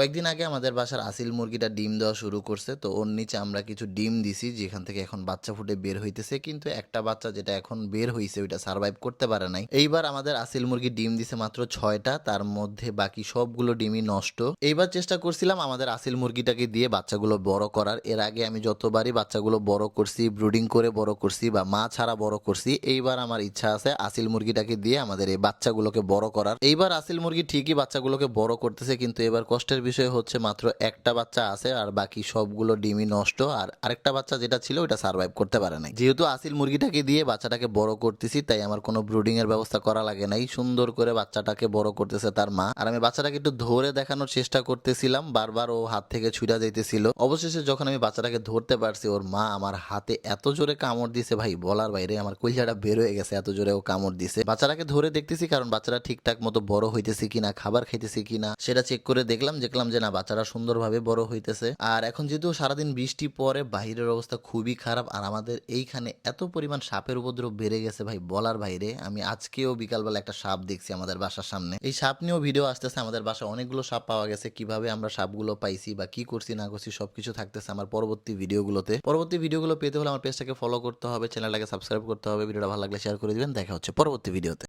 কয়েকদিন আগে আমাদের বাসার আসিল মুরগিটা ডিম দেওয়া শুরু করছে, তো ওর নিচে আমরা কিছু ডিম দিছি, যেখান থেকে এখন বাচ্চা ফুটে বের হইতেছে। কিন্তু একটা বাচ্চা যেটা এখন বের হইছে, ওইটা সার্ভাইভ করতে পারে নাই। এইবার আমাদের আসিল মুরগি ডিম দিছে মাত্র ছয়টা, তার মধ্যে বাকি সবগুলো ডিমই নষ্ট। এইবার চেষ্টা করছিলাম আমাদের আসিল মুরগিটাকে দিয়ে বাচ্চাগুলো বড় করার। এর আগে আমি যতবারই বাচ্চাগুলো বড় করছি, ব্রুডিং করে বড় করছি বা মা ছাড়া বড় করছি, এইবার আমার ইচ্ছা আছে আসিল মুরগিটাকে দিয়ে আমাদের এই বাচ্চাগুলোকে বড় করার। এইবার আসিল মুরগি ঠিকই বাচ্চাগুলোকে বড় করতেছে, কিন্তু এবার কষ্টের বিষয় হচ্ছে মাত্র একটা বাচ্চা আছে আর বাকি সবগুলো ডিমই নষ্ট। আর আরেকটা বাচ্চা যেটা ছিল ওটা সার্ভাইভ করতে পারে নাই। যেহেতু আসিল মুরগিটাকে দিয়ে বাচ্চাটাকে বড় করতেছি, তাই আমার কোনো ব্রুডিং এর ব্যবস্থা করা লাগে নাই। সুন্দর করে বাচ্চাটাকে বড় করতেছে তার মা। আর আমি বাচ্চাটাকে একটু ধরে দেখানোর চেষ্টা করতেছিলাম, বারবার ও হাত থেকে ছুটা যাইতেছিল। অবশেষে যখন আমি বাচ্চাটাকে ধরতে পারছি, ওর মা আমার হাতে এত জোরে কামড় দিছে, ভাই বলার বাইরে আমার কলিজাটা বের হয়ে গেছে, এত জোরে ও কামড় দিছে। বাচ্চাটাকে ধরে দেখতেছি, কারণ বাচ্চাটা ঠিকঠাক মতো বড় হইতেছে কিনা, খাবার খাইতেছে কিনা, সেটা চেক করে দেখলাম দেখলাম যে না বাচ্চাটা সুন্দরভাবে বড় হইতেছে। আর এখন যেহেতু সারাদিন বৃষ্টি পরে বাহিরের অবস্থা খুবই খারাপ। আর আমাদের এইখানে এত পরিমাণ সাপের উপদ্রব বেড়ে গেছে ভাই, বলার বাইরে। আমি আজকেও বিকালবেলা একটা সাপ দেখছি আমাদের বাসার সামনে। এই সাপ নিয়েও ভিডিও আসতেছে, আমাদের বাসায় অনেকগুলো সাপ পাওয়া গেছে। কীভাবে আমরা সাপগুলো পাইছি বা কি করছি, না করছি, সবকিছু থাকতেছে আমার পরবর্তী ভিডিওগুলোতে পরবর্তী ভিডিওগুলো পেতে হলে আমার পেজটাকে ফলো করতে হবে চ্যানেলটাকে সাবস্ক্রাইব করতে হবে। ভিডিওটা ভালো লাগলে শেয়ার করে দিবেন। দেখা হচ্ছে পরবর্তী ভিডিওতে